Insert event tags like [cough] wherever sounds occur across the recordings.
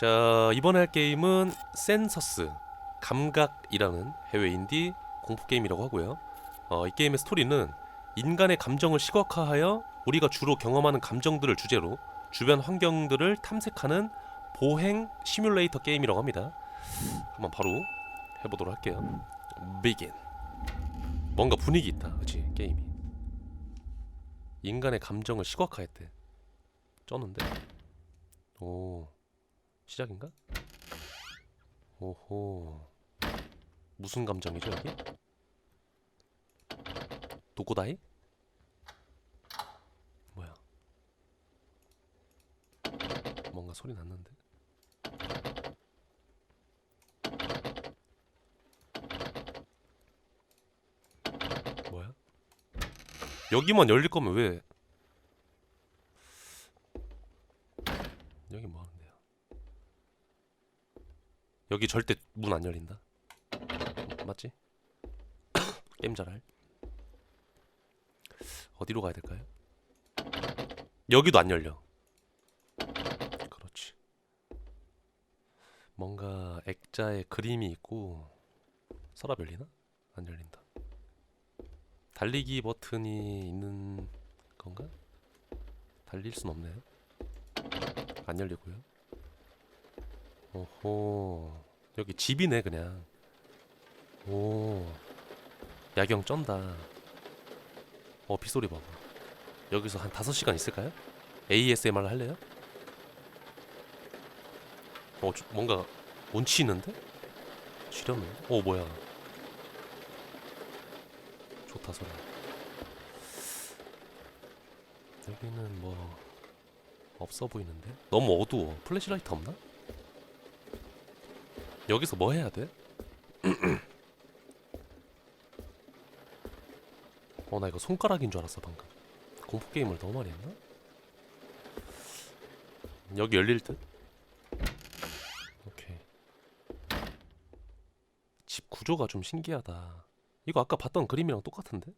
자 이번에 할 게임은 센서스 감각이라는 해외 인디 공포 게임이라고 하고요. 어, 이 게임의 스토리는 인간의 감정을 시각화하여 우리가 주로 경험하는 감정들을 주제로 주변 환경들을 탐색하는 보행 시뮬레이터 게임이라고 합니다. 한번 바로 해보도록 할게요. Begin. 뭔가 분위기 있다, 그렇지 게임이. 인간의 감정을 시각화했대. 쩌는데. 오. 시작인가? 오호. 무슨 감정이죠 여기? 도코다이? 뭐야? 뭔가 소리 났는데? 뭐야? 여기만 열릴 거면 왜? 여기 뭐 하는데요? 여기 절대 문 안 열린다. 음, 맞지? [coughs] 게임 잘할. 어디로 가야 될까요? 여기도 안 열려. 그렇지. 뭔가 액자에 그림이 있고 서랍 열리나? 안 열린다. 달리기 버튼이 있는 건가? 달릴 순 없네요. 안 열리고요. 오호 여기 집이네 그냥. 오 야경 쩐다. 어 빗소리 봐봐. 여기서 한 5시간 있을까요? ASMR 할래요? 어 저- 뭔가 운치 있는데? 지렸는데? 어 뭐야 좋다 소리 여기는 뭐 없어 보이는데? 너무 어두워 플래시라이트 없나? 여기서 뭐 해야 돼? [clears throat] 어 나 이거 손가락인 줄 알았어 방금 공포 게임을 너무 많이 했나? 여기 열릴 듯? 오케이 집 구조가 좀 신기하다 이거 아까 봤던 그림이랑 똑같은데?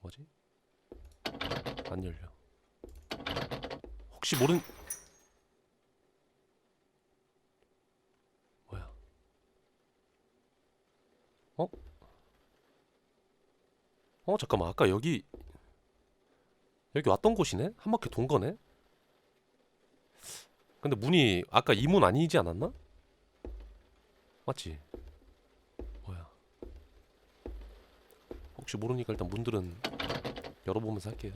뭐지? 안 열려 혹시 뭐야 어? 어 잠깐만 아까 여기 여기 왔던 곳이네? 한 바퀴 돈 거네? 근데 문이 아까 이 문 아니지 않았나? 맞지? 뭐야 혹시 모르니까 일단 문들은 열어보면서 할게요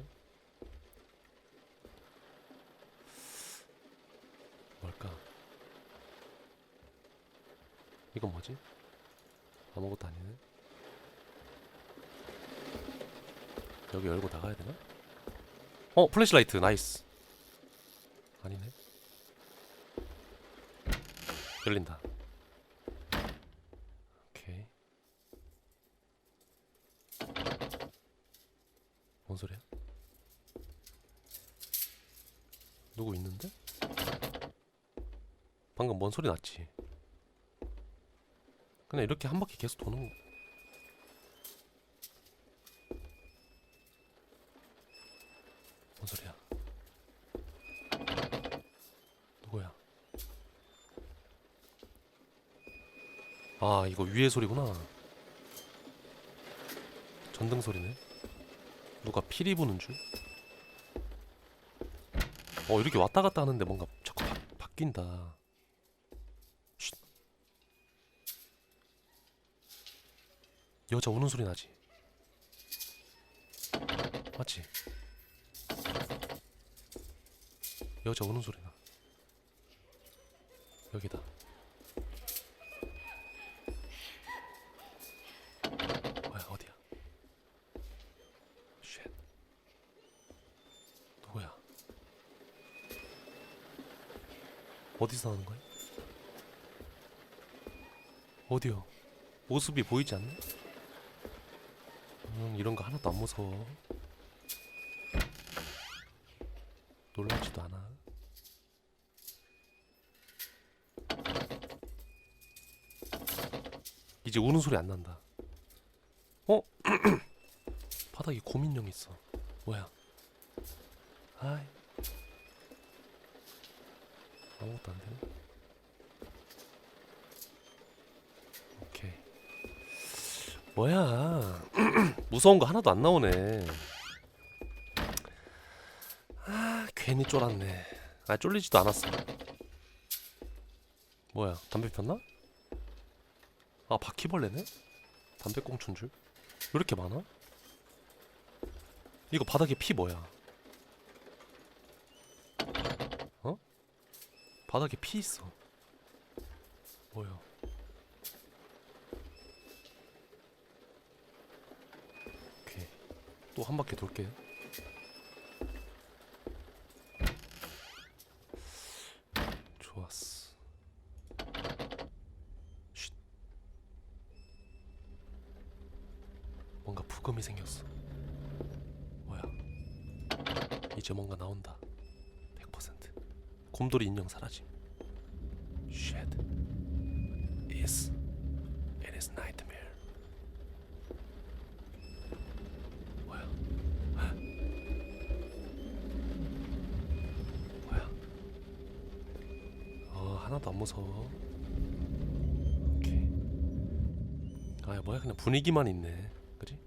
뭘까? 이건 뭐지? 아무것도 아니네 여기 열고 나가야 되나? 어 플래시라이트 나이스 아니네 열린다 오케이 뭔 소리야? 누구 있는데? 방금 뭔 소리 났지? 그냥 이렇게 한 바퀴 계속 도는 거 뭔 소리야? 누구야? 아 이거 위에 소리구나. 전등 소리네. 누가 피리 부는 줄? 어 이렇게 왔다 갔다 하는데 뭔가 자꾸 바, 바뀐다. 여자 우는 소리 나지? 맞지? 여자 우는 소리 나. 여기다. 뭐야 어디야? 쉣. 누구야? 어디서 나오는 거야? 어디요? 모습이 보이지 않네? 음, 이런 거 하나도 안 무서워. 놀랍지도 않아. 이제 우는 소리 안 난다. 어? [clears throat] 바닥에 고민형 있어. 뭐야? 아이. 아무것도 안 되네. 오케이. 뭐야? 무서운 거 하나도 안 나오네. 아, 괜히 쫄았네. 아, 쫄리지도 않았어. 뭐야? 담배 폈나? 아, 바퀴벌레네? 담배꽁초인 줄? 왜 이렇게 많아? 이거 바닥에 피 뭐야? 어? 바닥에 피 있어. 뭐야? 오케이. 또 한 바퀴 돌게. 좋았어. 쉿. 뭔가 부금이 생겼어. 뭐야? 이제 뭔가 나온다. 100%. 곰돌이 인형 사라짐. Is. It is nightmare. 뭐야? 헉. 뭐야? 어 하나도 안 무서워. 오케이. 아 뭐야 그냥 분위기만 있네. 그지?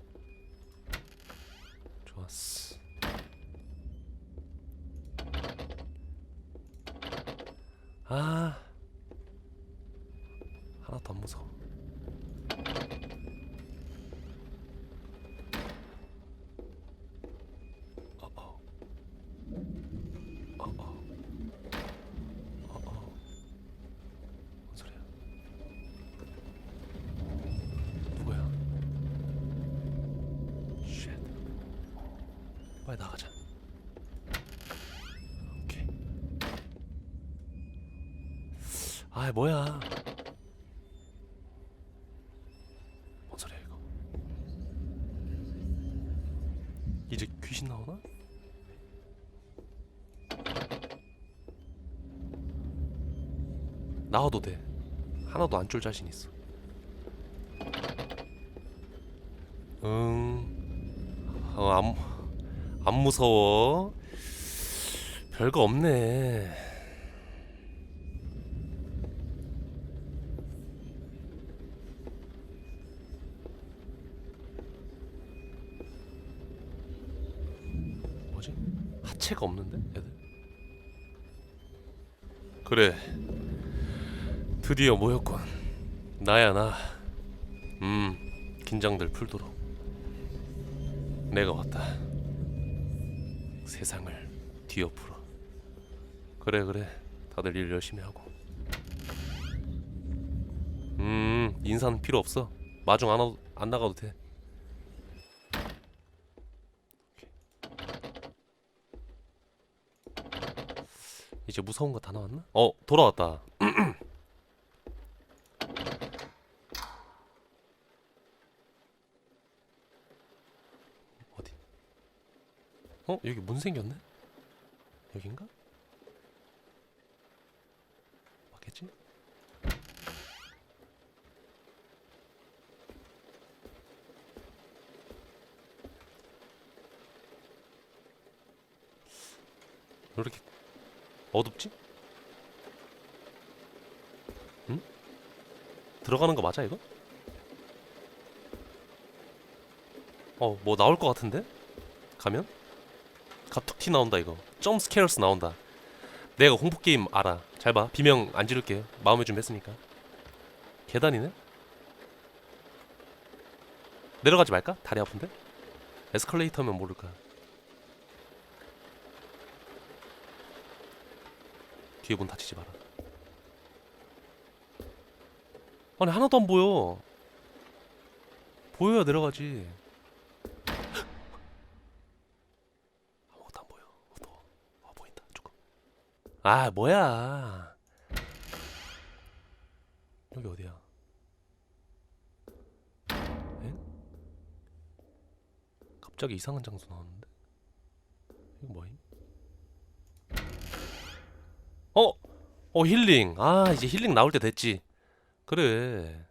좋았어. 아 하나도 안 무서워. 어어. 어어. 어어. 뭔 소리야? 누구야? 쉣. 빨리 나가자. 오케이. 아 뭐야? 뭔 소리야 이거? 이제 귀신 나오나? 나와도 돼. 하나도 안 쫄 자신 있어. 응. 어, 안, 안 무서워. 별거 없네. 뭐지? 하체가 없는데? 애들? 그래. 드디어 모였군. 나야 나. 음, 긴장들 풀도록. 내가 왔다. 세상을 뒤엎으러. 그래 그래. 다들 일 열심히 하고. 음, 인사는 필요 없어. 마중 안, 안 나가도 돼. 이제 무서운 거 다 나왔나? 어, 돌아왔다. [clears throat] 어 여기 문 생겼네? 여긴가? 맞겠지? 왜 이렇게 어둡지? 응? 들어가는 거 맞아 이거? 어, 뭐 나올 것 같은데? 가면? 갑툭튀 나온다 이거. 점 스케어스 나온다. 내가 공포 게임 알아. 잘 봐. 비명 안 지를게요. 마음의 준비 했으니까. 계단이네? 내려가지 말까? 다리 아픈데? 에스컬레이터면 모를까. 뒤에 문 닫히지 마라. 아니 하나도 안 보여. 보여야 내려가지. 아무것도 안 보여. 어두워. 아 보인다 조금. 아 뭐야? 여기 어디야? 엥? 갑자기 이상한 장소 나왔는데? 이거 뭐임? 어? 어 힐링. 아 이제 힐링 나올 때 됐지. 그래.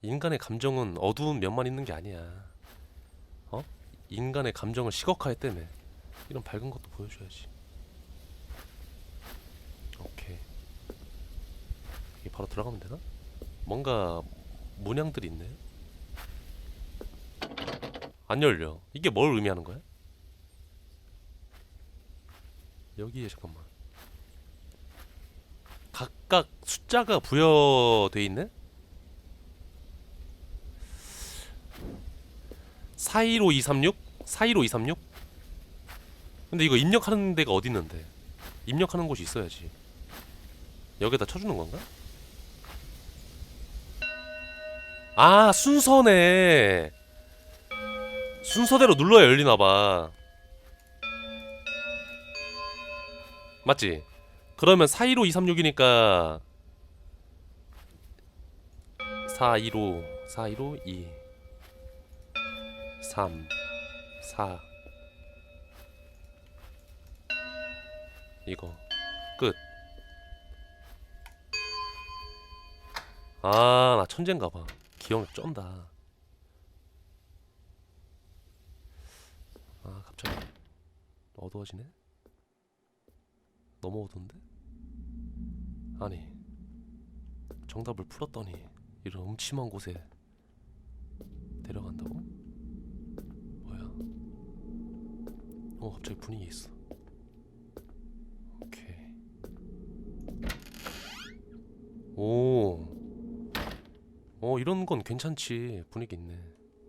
인간의 감정은 어두운 면만 있는 게 아니야. 어? 인간의 감정을 시각화했다며. 이런 밝은 것도 보여줘야지. 오케이. 바로 들어가면 되나? 뭔가 문양들이 있네. 안 열려. 이게 뭘 의미하는 거야? 여기에 잠깐만. 각각 숫자가 부여돼 있네? 415236? 415236? 근데 이거 입력하는 데가 어디 있는데? 입력하는 곳이 있어야지. 여기다 쳐주는 건가? 아 순서네. 순서대로 눌러야 열리나 봐. 맞지? 그러면 415236이니까 415 415 2 3 4 이거 끝. 아, 나 천재인가 봐. 기억력 쩐다. 아, 갑자기 어두워지네. 너무 어두운데? 아니, 정답을 풀었더니 이런 음침한 곳에 데려간다고? 뭐야? 어, 갑자기 분위기 있어. 오케이. 오. 어, 이런 건 괜찮지. 분위기 있네.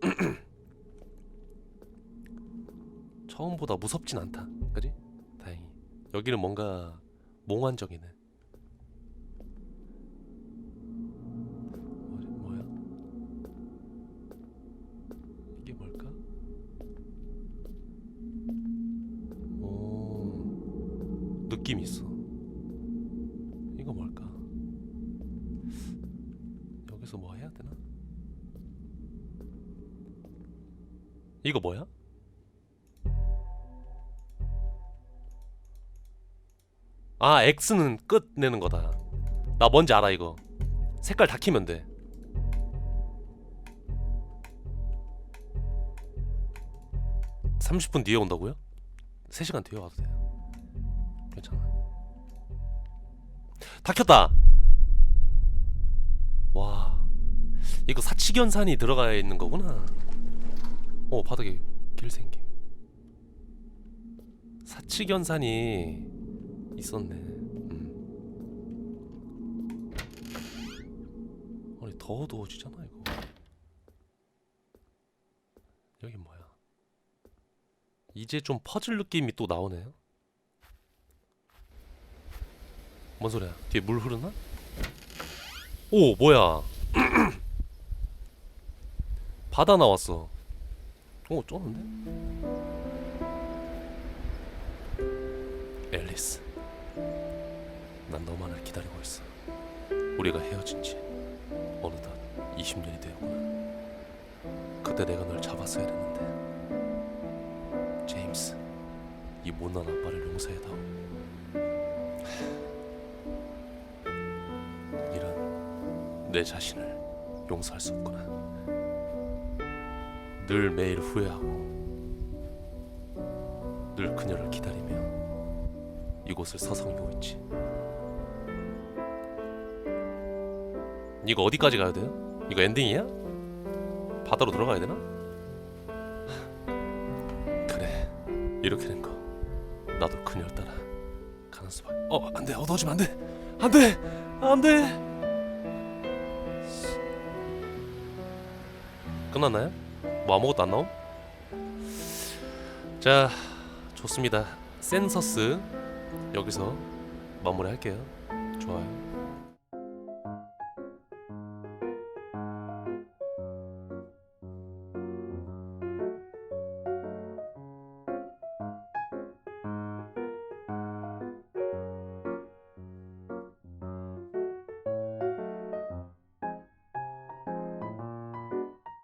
[clears throat] 처음보다 무섭진 않다. 그지? 다행히. 여기는 뭔가 몽환적이네. 뭐야? 이게 뭘까? 오. 느낌 있어. 이거 뭐야? 아 X는 끝 내는 거다. 나 뭔지 알아 이거. 색깔 다 키면 돼. (30분) 뒤에 온다고요? (3시간) 뒤에 와도 돼요 괜찮아 다 켰다 와 이거 사치견산이 들어가 있는 거구나 어 바닥에 길 생김. 사치견산이 있었네. 음. 아니 더 어두워지잖아 이거. 여기 뭐야? 이제 좀 퍼즐 느낌이 또 나오네요 뭔 소리야? 뒤에 물 흐르나? 오 뭐야? [clears throat] 바다 나왔어 오 쩌는데? 앨리스 난 너만을 기다리고 있어. 우리가 헤어진 지 어느덧 20년이 되었구나. 그때 내가 널 잡았어야 했는데. 제임스 이 못난 아빠를 용서해다오 이런 내 자신을 용서할 수 없구나 늘 매일 후회하고 늘 그녀를 기다리며 이곳을 서성이고 있지 이거 어디까지 가야 돼요? 이거 엔딩이야? 바다로 들어가야 되나? [laughs] 그래 이렇게 된 거 나도 그녀를 따라 가는 수밖에 어 안돼 어두워지면 안돼 안돼 안돼 끝났나요? 뭐 아무것도 안 나옴? 자 좋습니다. 센서스 여기서 마무리할게요. 좋아요